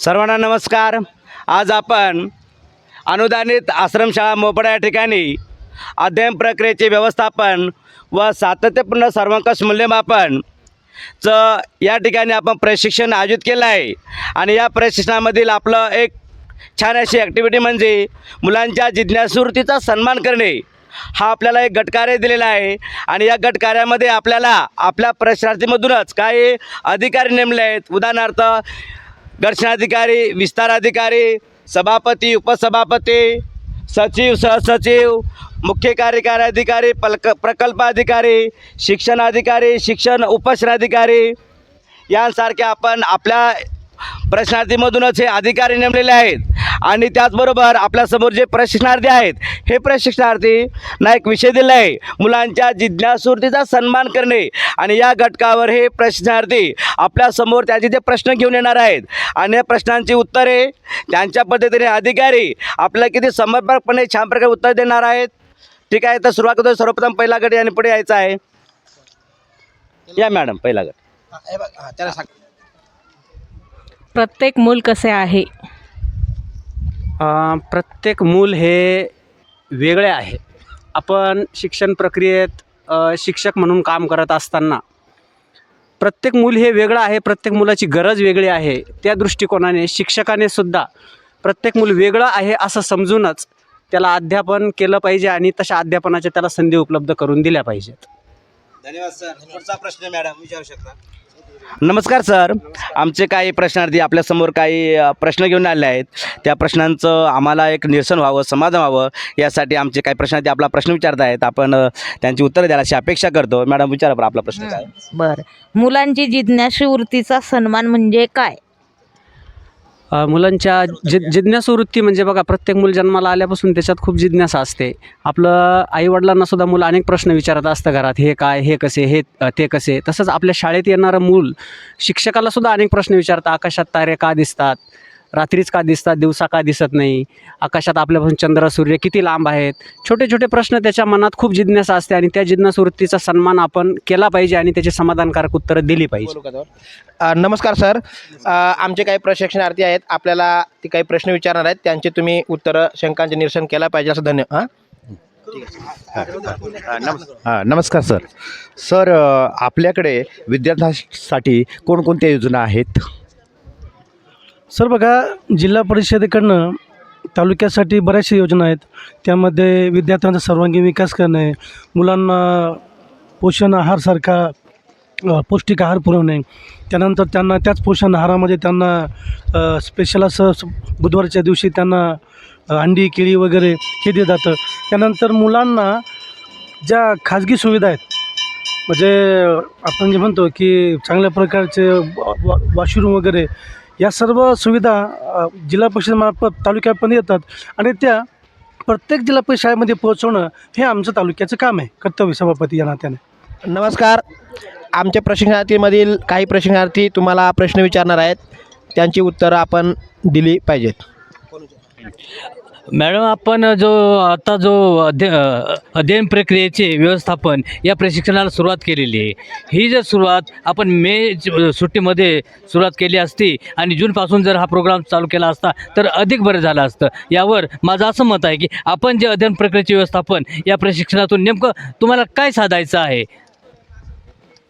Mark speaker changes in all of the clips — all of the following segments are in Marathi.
Speaker 1: सर्वांना नमस्कार. आज आपण अनुदानित आश्रमशाळा मोपडा या ठिकाणी अध्ययन प्रक्रियेचे व्यवस्थापन व सातत्यपूर्ण सर्वंकष मूल्यमापन च या ठिकाणी आपण प्रशिक्षण आयोजित केलं आहे. आणि या प्रशिक्षणामधील आपलं एक छान अशी ॲक्टिव्हिटी म्हणजे मुलांच्या जिज्ञासूरतीचा सन्मान करणे. हा आपल्याला एक गटकार्य दिलेला आहे. आणि या गटकार्यामध्ये आपल्याला आपल्या प्रशिक्षणार्थीमधूनच काही अधिकारी नेमले आहेत. उदाहरणार्थ दर्शनाधिकारी विस्ताराधिकारी सभापती उपसभापती सचिव सहसचिव मुख्य कार्यकारी अधिकारी पलक प्रकल्प अधिकारी शिक्षण अधिकारी शिक्षण उपशिक्षणाधिकारी यांसारखे आपण आपल्या प्रशिक्षणार्थीमधूनच हे अधिकारी नेमलेले आहेत. आणि त्याचबरोबर आपल्यासमोर जे प्रशिक्षणार्थी आहेत हे प्रशिक्षणार्थींना एक विषय दिला आहे. मुलांच्या जिज्ञासूर्तीचा सन्मान करणे. आणि या घटकावर हे प्रशिक्षणार्थी आपल्यासमोर त्याचे जे प्रश्न घेऊन येणार आहेत. आणि या प्रश्नांची उत्तरे त्यांच्या पद्धतीने अधिकारी आपल्याला किती समर्पकपणे छान प्रकारे उत्तर देणार आहेत. ठीक आहे तर सुरुवात करतो सर्वप्रथम पहिला गट यांनी पुढे यायचा आहे. या मॅडम पहिला गट.
Speaker 2: हा, त्याला सांग.
Speaker 3: प्रत्येक मूल कसे आहे?
Speaker 4: अ, प्रत्येक मूल हे वेगळे आहे. आपण शिक्षण प्रक्रियेत शिक्षक म्हणून काम करत असताना प्रत्येक मूल हे वेगळं आहे प्रत्येक मुलाची गरज वेगळी आहे. त्या दृष्टिकोनाने शिक्षकाने सुद्धा प्रत्येक मूल वेगळं आहे असं समजूनच त्याला अध्यापन केलं पाहिजे आणि तशा अध्यापनाच्या त्याला संधी उपलब्ध करून दिल्या पाहिजेत.
Speaker 1: धन्यवाद सर. पुढचा प्रश्न मॅडम विचारू शकता? नमस्कार सर. आमचे काही प्रश्नार्थी आपल्यासमोर काही प्रश्न घेऊन आले आहेत. त्या प्रश्नांचं आम्हाला एक निरसन व्हावं समाधान व्हावं यासाठी आमचे काही प्रश्नार्थी आपला प्रश्न विचारत आहेत. आपण त्यांची उत्तरं द्यायला अशी अपेक्षा करतो. मॅडम विचारा बरं आपला प्रश्न काय?
Speaker 3: बरं. मुलांची जिज्ञासू वृत्तीचा सन्मान म्हणजे काय?
Speaker 4: मुलांच्या जि जिज्ञासू वृत्ती म्हणजे बघा प्रत्येक मूल जन्माला आल्यापासून त्याच्यात खूप जिज्ञासा असते. आपलं आईवडिलांना सुद्धा मुलं अनेक प्रश्न विचारत असतं घरात हे काय हे कसे हे ते कसे? तसंच आपल्या शाळेत येणारं मूल शिक्षकाला सुद्धा अनेक प्रश्न विचारतं आकाशात तारे का दिसतात? रात्रीच का दिसतात दिवसा का दिसत नाही? आकाशात आपल्यापासून चंद्र सूर्य किती लांब आहेत? छोटे छोटे प्रश्न त्याच्या मनात खूप जिज्ञासा असते आणि त्या जिज्ञासू वृत्तीचा सन्मान आपण केला पाहिजे आणि त्याची समाधानकारक उत्तरं दिली पाहिजे.
Speaker 2: नमस्कार सर. आमचे काही प्रशिक्षणार्थी आहेत. आपल्याला ते काही प्रश्न विचारणार आहेत. त्यांचे तुम्ही उत्तरं शंकांचे निरसन केला पाहिजे असं धन्य हां?
Speaker 5: हां नमस्कार सर. सर आपल्याकडे विद्यार्थ्यांसाठी कोणकोणत्या योजना आहेत?
Speaker 6: सर बघा जिल्हा परिषदेकडनं तालुक्यासाठी बऱ्याचशा योजना आहेत. त्यामध्ये विद्यार्थ्यांचा सर्वांगीण विकास करणे मुलांना पोषण आहारसारखा पौष्टिक आहार पुरवणे त्यानंतर त्यांना त्याच पोषण आहारामध्ये त्यांना स्पेशल असं बुधवारच्या दिवशी त्यांना अंडी केळी वगैरे हे दिलं जातं. त्यानंतर मुलांना ज्या खाजगी सुविधा आहेत म्हणजे आपण जे म्हणतो की चांगल्या प्रकारचे वॉशरूम वगैरे या सर्व सुविधा जिल्हा परिषदेमार्फत तालुक्यापर्यंत येतात आणि त्या प्रत्येक जिल्हा परिषद शाळेमध्ये पोहोचवणं हे आमचं तालुक्याचं काम आहे. कर्तव्य सभापती या नात्याने.
Speaker 2: नमस्कार. आमच्या प्रशिक्षणार्थीमधील काही प्रशिक्षणार्थी तुम्हाला प्रश्न विचारणार आहेत. त्यांची उत्तरं आपण दिली पाहिजेत.
Speaker 7: मॅडम आपण जो आता जो अध्य अध्ययन प्रक्रियेचे व्यवस्थापन या प्रशिक्षणाला सुरुवात केलेली आहे. ही जर सुरुवात आपण मे सुट्टीमध्ये सुरुवात केली असती आणि जूनपासून जर हा प्रोग्राम चालू केला असता तर अधिक बरं झालं असतं. यावर माझं असं मत आहे की आपण जे अध्ययन प्रक्रियेचे व्यवस्थापन या प्रशिक्षणातून नेमकं तुम्हाला काय साधायचं आहे?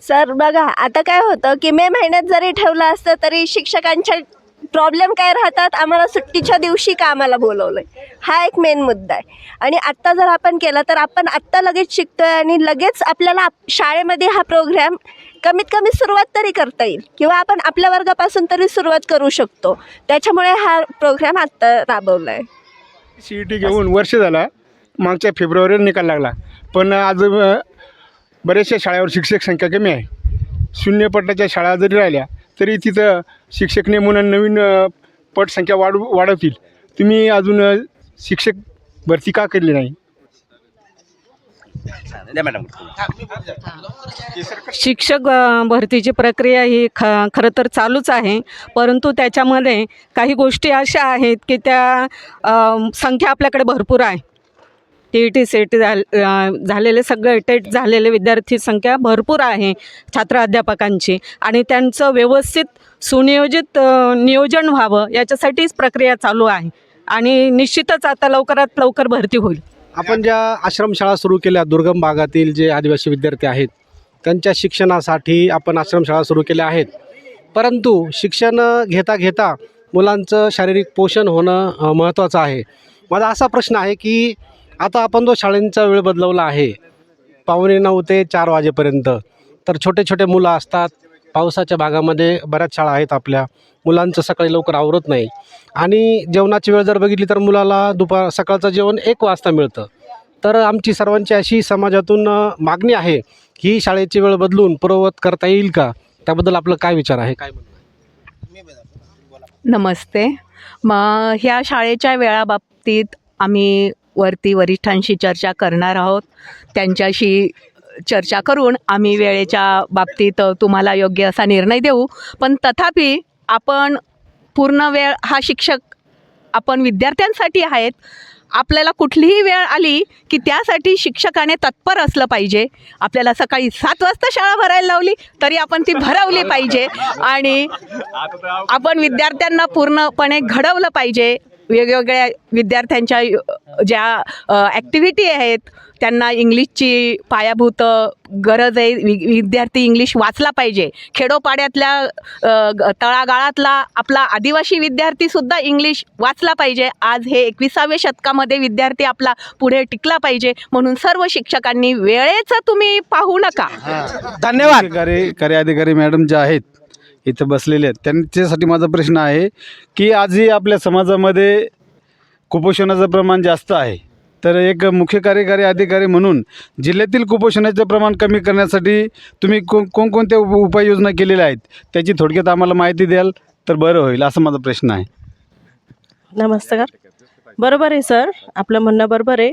Speaker 8: सर बघा आता काय होतं की मे महिन्यात जरी ठेवलं असतं तरी शिक्षकांच्या प्रॉब्लेम काय राहतात आम्हाला सुट्टीच्या दिवशी का आम्हाला आहे हा एक मेन मुद्दा आहे. आणि आत्ता जर आपण केला तर आपण आत्ता लगेच शिकतोय आणि लगेच आपल्याला आप- शाळेमध्ये हा प्रोग्रॅम कमीत कमी सुरुवात तरी करता येईल. किंवा आपण आपल्या वर्गापासून तरी सुरुवात करू शकतो. त्याच्यामुळे हा प्रोग्रॅम आत्ता राबवला आहे
Speaker 9: सी ई टी घेऊन वर्ष झाला. मागच्या फेब्रुवारीवर निकाल लागला. पण आज बरेचशा बऱ्याचशा शाळेवर शिक्षक संख्या कमी आहे. शून्य पटाच्या शाळा जरी राहिल्या तरी तिथं शिक्षक नेमून नवीन अ, पट संख्या वाढ वाढवतील. तुम्ही अजून शिक्षक भरती का केली नाही?
Speaker 3: शिक्षक भरतीची प्रक्रिया ही ख खरं तर चालूच आहे. परंतु त्याच्यामध्ये काही गोष्टी अशा आहेत की त्या संख्या आपल्याकडे भरपूर आहे. T E T C T झालेले सगळे टेट झालेले विद्यार्थी संख्या भरपूर आहे छात्र अध्यापकांची. आणि त्यांचं व्यवस्थित सुनियोजित नियोजन व्हावं याच्यासाठीच प्रक्रिया चालू आहे. आणि निश्चितच आता लवकरात लवकर भरती होईल.
Speaker 10: आपण ज्या आश्रमशाळा सुरू केल्या दुर्गम भागातील जे आदिवासी विद्यार्थी आहेत त्यांच्या शिक्षणासाठी आपण आश्रमशाळा सुरू केल्या आहेत. परंतु शिक्षण घेता घेता मुलांचं शारीरिक पोषण होणं महत्त्वाचं आहे. माझा असा प्रश्न आहे की आता आपण जो शाळेंचा वेळ बदलवला आहे पावणे नऊ ते चार वाजेपर्यंत तर छोटे छोटे मुलं असतात. पावसाच्या भागामध्ये बऱ्याच शाळा आहेत आपल्या. मुलांचं सकाळी लवकर आवरत नाही. आणि जेवणाची वेळ जर बघितली तर मुलाला दुपार सकाळचं जेवण एक वाजता मिळतं. तर आमची सर्वांची अशी समाजातून मागणी आहे की ही शाळेची वेळ बदलून पूर्ववत करता येईल का? त्याबद्दल आपलं काय विचार आहे? काय म्हणणं
Speaker 11: नमस्ते. मग ह्या शाळेच्या वेळाबाबतीत आम्ही वरती वरिष्ठांशी चर्चा करणार आहोत. त्यांच्याशी चर्चा करून आम्ही वेळेच्या बाबतीत तुम्हाला योग्य असा निर्णय देऊ. पण तथापि आपण पूर्ण वेळ हा शिक्षक आपण विद्यार्थ्यांसाठी आहेत. आपल्याला कुठलीही वेळ आली की त्यासाठी शिक्षकाने तत्पर असलं पाहिजे. आपल्याला सकाळी सात वाजता शाळा भरायला लावली तरी आपण ती भरवली पाहिजे. आणि आपण विद्यार्थ्यांना पूर्णपणे घडवलं पाहिजे. वेगवेगळ्या विद्यार्थ्यांच्या ज्या ॲक्टिव्हिटी आहेत त्यांना इंग्लिशची पायाभूत गरज आहे. वि विद्यार्थी इंग्लिश वाचला पाहिजे. खेडोपाड्यातल्या तळागाळातला आपला आदिवासी विद्यार्थीसुद्धा इंग्लिश वाचला पाहिजे. आज हे एकविसाव्या शतकामध्ये विद्यार्थी आपला पुढे टिकला पाहिजे. म्हणून सर्व शिक्षकांनी वेळेचं तुम्ही पाहू नका.
Speaker 2: धन्यवाद.
Speaker 12: अधिकारी मॅडम जे आहेत इथं बसलेले आहेत. त्यांच्यासाठी माझा प्रश्न आहे की आजही आपल्या समाजामध्ये कुपोषणाचं प्रमाण जास्त आहे. तर एक मुख्य कार्यकारी अधिकारी म्हणून जिल्ह्यातील कुपोषणाचे प्रमाण कमी करण्यासाठी तुम्ही कोण कोणकोणत्या उप उपाययोजना केलेल्या आहेत? त्याची थोडक्यात आम्हाला माहिती द्याल तर बरं होईल असा माझा प्रश्न आहे.
Speaker 13: नमस्कार. बरोबर आहे सर. आपलं म्हणणं बरोबर आहे.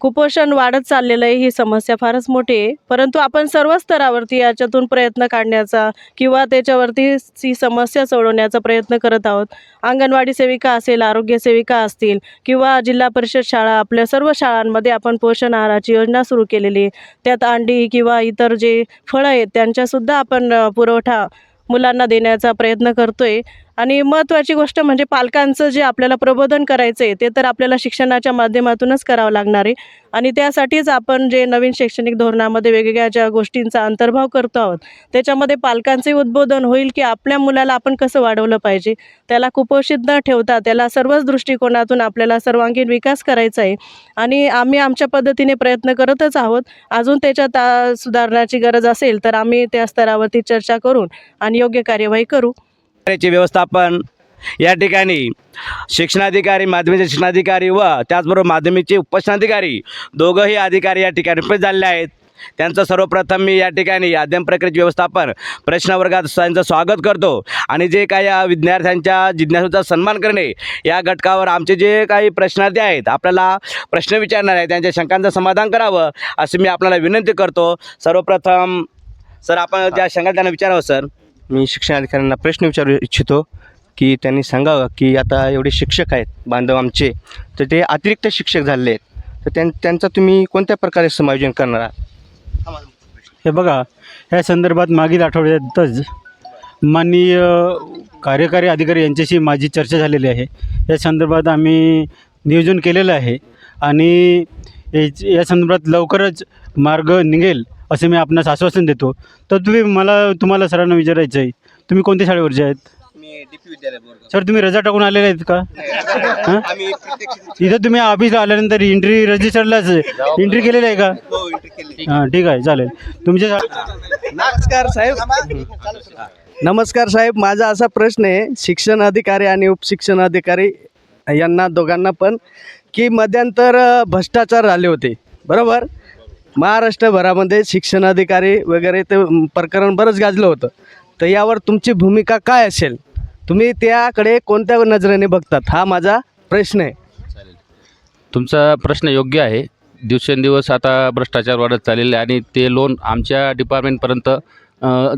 Speaker 13: कुपोषण वाढत चाललेलं आहे ही समस्या फारच मोठी आहे. परंतु आपण सर्व स्तरावरती याच्यातून प्रयत्न काढण्याचा किंवा त्याच्यावरती ही समस्या सोडवण्याचा प्रयत्न करत आहोत. अंगणवाडी सेविका असेल आरोग्य सेविका असतील किंवा जिल्हा परिषद शाळा आपल्या सर्व शाळांमध्ये आपण पोषण आहाराची योजना सुरू केलेली आहे. त्यात अंडी किंवा इतर जे फळं आहेत त्यांच्यासुद्धा आपण पुरवठा मुलांना देण्याचा प्रयत्न करतोय. आणि महत्त्वाची गोष्ट म्हणजे पालकांचं जे आपल्याला प्रबोधन करायचं आहे ते तर आपल्याला शिक्षणाच्या माध्यमातूनच करावं लागणार आहे. आणि त्यासाठीच आपण जे नवीन शैक्षणिक धोरणामध्ये वेगवेगळ्या ज्या गोष्टींचा अंतर्भाव करतो आहोत त्याच्यामध्ये पालकांचे उद्बोधन होईल की आपल्या मुलाला आपण कसं वाढवलं पाहिजे. त्याला कुपोषित न ठेवता त्याला सर्वच दृष्टिकोनातून आपल्याला सर्वांगीण विकास करायचा आहे. आणि आम्ही आमच्या पद्धतीने प्रयत्न करतच आहोत. अजून त्याच्यात ता सुधारण्याची गरज असेल तर आम्ही त्या स्तरावरती चर्चा करून आणि योग्य कार्यवाही करू.
Speaker 1: चे व्यवस्थापन या ठिकाणी शिक्षणाधिकारी माध्यमिक शिक्षणाधिकारी व त्याचबरोबर माध्यमिकचे उपशिक्षणाधिकारी दोघंही अधिकारी या ठिकाणी उपस्थित झालेले आहेत. त्यांचं सर्वप्रथम मी या ठिकाणी अध्ययन प्रक्रियेचे व्यवस्थापन प्रश्नवर्गात त्यांचं स्वागत करतो आणि जे काही या विद्यार्थ्यांच्या जिज्ञासूचा सन्मान करणे या घटकावर आमचे जे काही प्रश्नार्थी आहेत आपल्याला प्रश्न विचारणार आहे त्यांच्या शंकांचं समाधान करावं असं मी आपल्याला विनंती करतो. सर्वप्रथम सर आपण ज्या शंका त्यांना विचारावं सर.
Speaker 2: मी शिक्षणाधिकाऱ्यांना प्रश्न विचारू इच्छितो की त्यांनी सांगावं की आता एवढे शिक्षक आहेत बांधव आमचे तर ते अतिरिक्त शिक्षक झालेले आहेत. तर त्यां त्यांचं तुम्ही कोणत्या प्रकारे समायोजन करणार आहात?
Speaker 12: हे बघा ह्या संदर्भात मागील आठवड्यातच माननीय कार्यकारी अधिकारी यांच्याशी माझी चर्चा झालेली आहे. या संदर्भात आम्ही नियोजन केलेलं आहे आणि या संदर्भात लवकरच मार्ग निघेल असे मी आपणास आश्वासन देतो. तर तुम्ही मला तुम्हाला सरांना विचारायचं आहे. तुम्ही कोणत्या शाळेवरचे आहेत? सर तुम्ही रजा टाकून आलेले आहेत का? हां? इथं तुम्ही ऑफिसला आल्यानंतर एंट्री रजिस्टरलाच एंट्री केलेली आहे का? हां ठीक आहे चालेल. तुमच्या
Speaker 1: नमस्कार साहेब. नमस्कार साहेब. माझा असा प्रश्न आहे शिक्षण अधिकारी आणि उपशिक्षण अधिकारी यांना दोघांना पण की मध्यंतर अ, भ्रष्टाचार झाले होते. बरोबर? महाराष्ट्रभरामध्ये शिक्षण अधिकारी वगैरे ते प्रकरण बरंच गाजलं होतं. तर यावर तुमची भूमिका काय असेल? तुम्ही त्याकडे कोणत्या नजरेने बघतात? हा माझा प्रश्न आहे.
Speaker 14: तुमचा प्रश्न योग्य आहे. दिवसेंदिवस आता भ्रष्टाचार वाढत चाललेला आहे आणि ते लोन आमच्या डिपार्टमेंटपर्यंत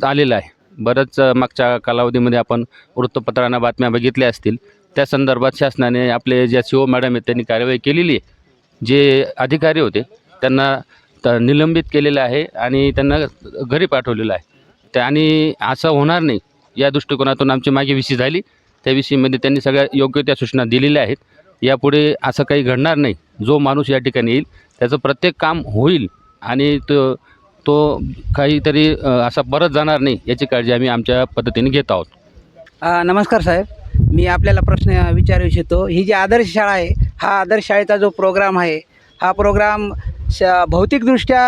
Speaker 14: आलेलं आहे. बरंच मागच्या कालावधीमध्ये आपण वृत्तपत्रांना बातम्या बघितल्या असतील. त्या संदर्भात शासनाने आपले ज्या सी ओ मॅडम आहेत त्यांनी कार्यवाही केलेली आहे. जे अधिकारी होते त्यांना तर निलंबित केलेलं आहे आणि त्यांना घरी पाठवलेलं आहे. त्या आणि असं होणार नाही. या दृष्टिकोनातून आमची मागे विशी झाली. त्या विषयीमध्ये त्यांनी सगळ्या योग्य त्या सूचना दिलेल्या आहेत. यापुढे असं काही घडणार नाही. जो माणूस या ठिकाणी येईल त्याचं प्रत्येक काम होईल आणि तो तो काहीतरी असा परत जाणार नाही याची काळजी आम्ही आमच्या पद्धतीने घेत आहोत.
Speaker 1: नमस्कार साहेब. मी आपल्याला प्रश्न विचारू इच्छितो. ही जी आदर्श शाळा आहे हा आदर्श शाळेचा जो प्रोग्राम आहे हा प्रोग्राम श भौतिकदृष्ट्या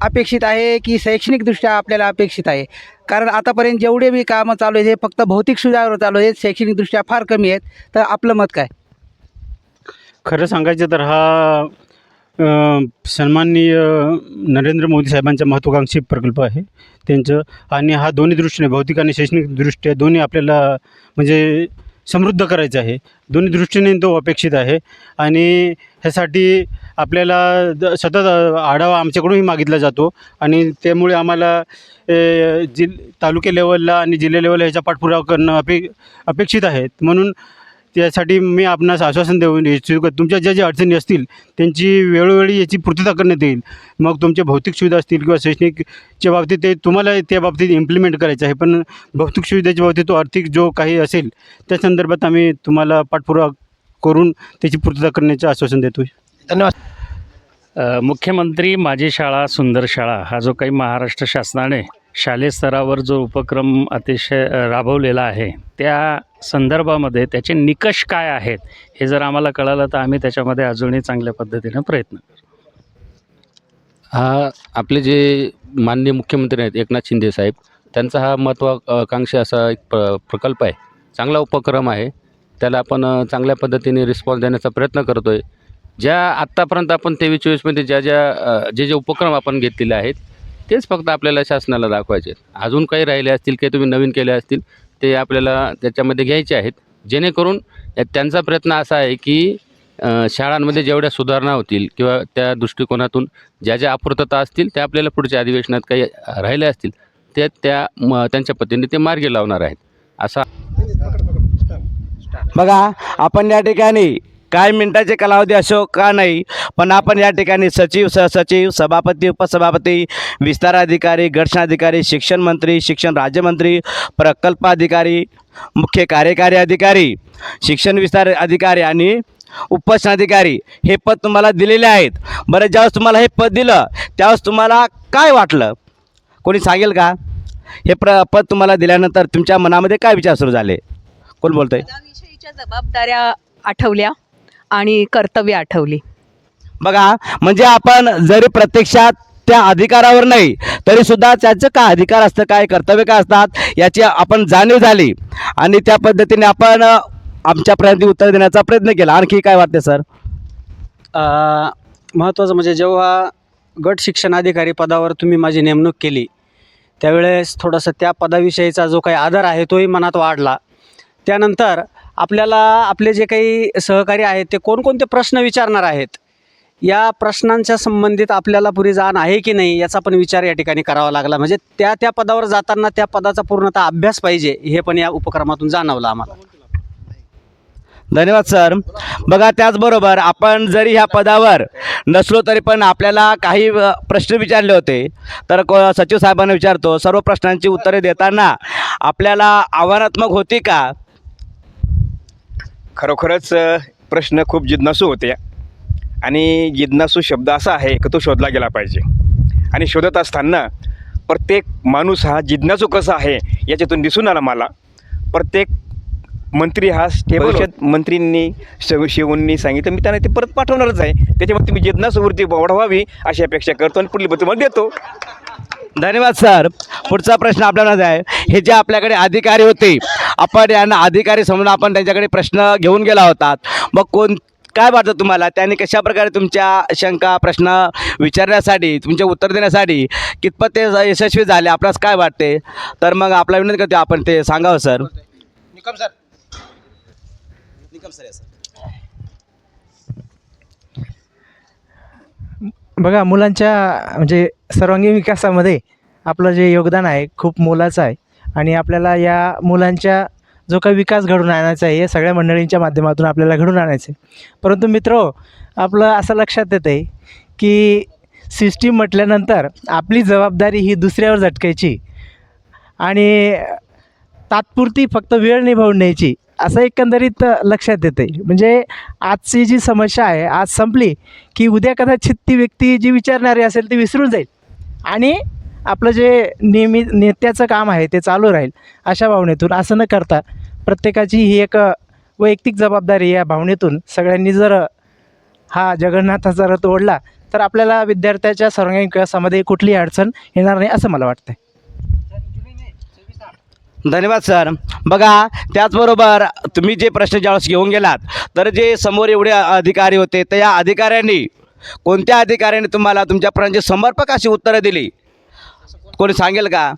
Speaker 1: अपेक्षित आहे की शैक्षणिकदृष्ट्या आपल्याला अपेक्षित आहे? कारण आतापर्यंत जेवढे बी कामं चालू आहेत हे फक्त भौतिक सुविधावर चालू आहेत शैक्षणिकदृष्ट्या फार कमी आहेत. तर आपलं मत काय?
Speaker 12: खरं सांगायचं तर हा सन्माननीय नरेंद्र मोदी साहेबांचा महत्त्वाकांक्षी प्रकल्प आहे. त्यांचं आणि हा दोन्ही दृष्टीने भौतिक आणि शैक्षणिकदृष्ट्या दोन्ही आपल्याला म्हणजे समृद्ध करायचं आहे. दोन्ही दृष्टीने तो अपेक्षित आहे. आणि ह्यासाठी आपल्याला द- सतत आढावा आमच्याकडूनही मागितला जातो. आणि त्यामुळे आम्हाला अ, जिल तालुके लेवलला आणि जिल्हा लेवलला ह्याचा पाठपुरावा करणं अपे अपेक्षित आहेत म्हणून त्यासाठी मी आपणास आश्वासन देऊ इच्छितो तुमच्या ज्या ज्या अडचणी असतील त्यांची वेळोवेळी याची पूर्तता करण्यात येईल. मग तुमच्या भौतिक सुविधा असतील किंवा शैक्षणिकच्या बाबतीत ते तुम्हाला त्या बाबतीत इम्प्लिमेंट करायचं आहे. पण भौतिक सुविधेच्या बाबतीत तो आर्थिक जो काही असेल त्या संदर्भात आम्ही तुम्हाला पाठपुरावा करून त्याची पूर्तता करण्याचे आश्वासन देतो
Speaker 7: अ, मुख्यमंत्री माझी शाळा सुंदर शाळा हा जो काही महाराष्ट्र शासनाने शालेय स्तरावर जो उपक्रम अतिशय राबवलेला आहे त्या संदर्भामध्ये त्याचे निकष काय आहेत हे जर आम्हाला कळालं तर आम्ही त्याच्यामध्ये अजूनही चांगल्या पद्धतीनं प्रयत्न करू.
Speaker 14: हा आपले जे माननीय मुख्यमंत्री आहेत एकनाथ शिंदे साहेब त्यांचा हा महत्त्वाकांक्षी असा एक प्र प्रकल्प आहे. चांगला उपक्रम आहे. त्याला आपण चांगल्या पद्धतीने रिस्पॉन्स देण्याचा प्रयत्न करतो आहे ज्या आत्तापर्यंत आपण तेवीस चोवीसमध्ये ज्या ज्या जे जे उपक्रम आपण घेतलेले आहेत तेच फक्त आपल्याला शासनाला दाखवायचे आहेत. अजून काही राहिले असतील काही तुम्ही नवीन केले असतील ते आपल्याला त्याच्यामध्ये घ्यायचे आहेत. जेणेकरून त्यांचा प्रयत्न असा आहे की शाळांमध्ये जेवढ्या सुधारणा होतील किंवा त्या दृष्टिकोनातून ज्या ज्या अपूर्तता असतील त्या आपल्याला पुढच्या अधिवेशनात काही राहिल्या असतील ते त्या म त्यांच्या पद्धतीने ते मार्गी लावणार आहेत. असा
Speaker 1: बघा आपण या ठिकाणी काय मिनिटाचे कालावधी असो का नाही पण आपण या ठिकाणी सचिव सहसचिव सभापती उपसभापती विस्ताराधिकारी गटशाधिकारी शिक्षण मंत्री शिक्षण राज्यमंत्री प्रकल्प अधिकारी मुख्य कार्यकारी अधिकारी शिक्षण विस्तार अधिकारी आणि उपशाधिकारी हे पद तुम्हाला दिलेले आहेत. बरं ज्यावेळेस तुम्हाला हे पद दिलं त्यावेळेस तुम्हाला काय वाटलं? कोणी सांगेल का? हे प्र पद तुम्हाला दिल्यानंतर तुमच्या मनामध्ये काय विचार सुरू झाले? कोण बोलतं आहे
Speaker 11: पदाविषयीच्या जबाबदाऱ्या आठवल्या आणि कर्तव्य आठवली.
Speaker 1: बघा म्हणजे आपण जरी प्रत्यक्षात त्या अधिकारावर नाही तरी सुद्धा त्याचं काय अधिकार असतं काय कर्तव्य काय असतात याची आपण जाणीव झाली. आणि त्या पद्धतीने आपण आमच्या प्रयत्न उत्तर देण्याचा प्रयत्न केला. आणखी काय वाटते सर?
Speaker 4: महत्त्वाचं म्हणजे जेव्हा गट शिक्षणाधिकारी पदावर तुम्ही माझी नेमणूक केली त्यावेळेस थोडंसं त्या पदाविषयीचा जो काही आदर आहे तोही मनात वाढला. त्यानंतर आपल्याला आपले जे काही सहकारी आहेत ते कोणकोणते प्रश्न विचारणार आहेत? या प्रश्नांच्या संबंधित आपल्याला पुरी जाण आहे की नाही याचा पण विचार या ठिकाणी करावा लागला. म्हणजे त्या त्या पदावर जाताना त्या पदाचा पूर्णतः अभ्यास पाहिजे हे पण या उपक्रमातून जाणवलं आम्हाला.
Speaker 1: धन्यवाद सर. बघा त्याचबरोबर आपण जरी ह्या पदावर नसलो तरी पण आपल्याला काही प्रश्न विचारले होते. तर को सचिव साहेबांना विचारतो सर्व प्रश्नांची उत्तरे देताना आपल्याला आव्हानात्मक होती का?
Speaker 15: खरोखरच प्रश्न खूप जिज्ञासू होते. आणि जिज्ञासू शब्द असा आहे की तो शोधला गेला पाहिजे. आणि शोधत असताना प्रत्येक माणूस हा जिज्ञासू कसा आहे याच्यातून दिसून आला मला. प्रत्येक मंत्री हा भविष्यात मंत्रींनी शिव शिवूंनी सांगितलं. मी त्यांना ते परत पाठवणारच आहे. त्याच्यामुळे तुम्ही जिज्ञासू वृत्ती वाढवावी अशी अपेक्षा करतो आणि पुढली तुम्हाला देतो.
Speaker 1: धन्यवाद सर. पुढचा प्रश्न आपल्याला आहे हे जे आपल्याकडे अधिकारी होते आपण यांना अधिकारी समजून आपण त्यांच्याकडे प्रश्न घेऊन गेला होतात मग कोण काय वाटतं तुम्हाला? त्यांनी कशा प्रकारे तुमच्या शंका प्रश्न विचारण्यासाठी तुमचे उत्तर देण्यासाठी कितपत ते यशस्वी झाले? आपल्यास काय वाटते? तर मग आपला विनंती करतो आपण ते सांगावं सर.
Speaker 16: बघा मुलांच्या म्हणजे सर्वांगीण विकासामध्ये आपलं जे योगदान आहे खूप मोलाचं आहे. आणि आपल्याला या मुलांच्या जो काही विकास घडून आणायचा आहे हे सगळ्या मंडळींच्या माध्यमातून आपल्याला घडून आणायचं आहे परंतु मित्र आपलं असं लक्षात येतं आहे की सिस्टीम म्हटल्यानंतर आपली जबाबदारी ही दुसऱ्यावर झटकायची आणि तात्पुरती फक्त वेळ निभावून न्यायची असं एकंदरीत लक्षात येते म्हणजे आजची जी समस्या आहे आज संपली की उद्या कदाचित ती व्यक्ती जी विचारणारी असेल ती विसरून जाईल. आणि आपलं जे नेहमी नेत्याचं काम आहे ते चालू राहील अशा भावनेतून असं न करता प्रत्येकाची ही एक वैयक्तिक जबाबदारी या भावनेतून सगळ्यांनी जर हा जगन्नाथाचा रथ ओढला तर आपल्याला विद्यार्थ्याच्या सर्वांगीण विकासामध्ये कुठलीही अडचण येणार नाही असं मला वाटतं
Speaker 1: धन्यवाद सर. बघा त्याचबरोबर तुम्ही जे प्रश्न ज्यावेळेस घेऊन गेलात तर जे समोर एवढे अधिकारी होते तर या अधिकाऱ्यांनी कोणत्या अधिकाऱ्याने तुम्हाला तुमच्या प्रश्नांची समर्पक अशी उत्तरं दिली? कोणी सांगेल का?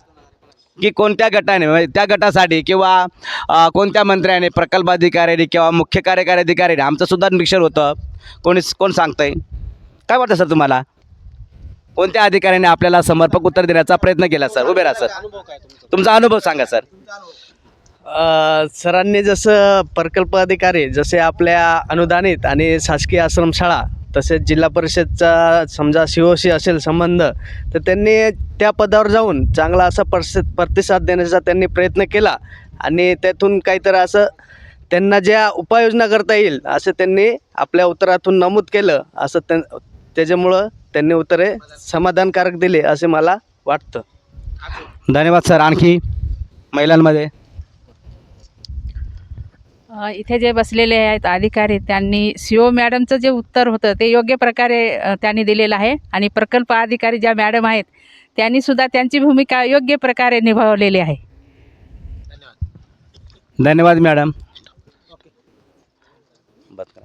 Speaker 1: की कोणत्या गटाने म्हणजे त्या गटासाठी किंवा कोणत्या मंत्र्याने प्रकल्प अधिकाऱ्याने किंवा मुख्य कार्यकारी अधिकाऱ्याने आमचं सुद्धा निरीक्षण होतं. कोणी कोण सांगतंय? काय वाटतं सर तुम्हाला? कोणत्या अधिकाऱ्याने आपल्याला समर्पक उत्तर देण्याचा प्रयत्न केला सर? उभे राहा सर. तुमचा अनुभव सांगा सर.
Speaker 17: सरांनी जसं प्रकल्प अधिकारी जसे आपल्या अनुदानित आणि शासकीय आश्रमशाळा तसेच जिल्हा परिषदचा समजा शिवशी असेल संबंध तर त्यांनी त्या पदावर जाऊन चांगला असा परस प्रतिसाद देण्याचा त्यांनी प्रयत्न केला. आणि त्यातून काहीतरी असं त्यांना ज्या उपाययोजना करता येईल असं त्यांनी आपल्या उत्तरातून नमूद केलं असं त्यां त्याच्यामुळं त्यांनी उत्तरे समाधानकारक दिले असे मला वाटतं.
Speaker 1: धन्यवाद सर. आणखी महिलांमध्ये
Speaker 18: इथे जे बसलेले आहेत अधिकारी त्यांनी सी ओ मॅडमचं जे उत्तर होतं ते योग्य प्रकारे त्यांनी दिलेलं आहे. आणि प्रकल्प अधिकारी ज्या मॅडम आहेत त्यांनी सुद्धा त्यांची भूमिका योग्य प्रकारे निभावलेली आहे.
Speaker 1: धन्यवाद मॅडम.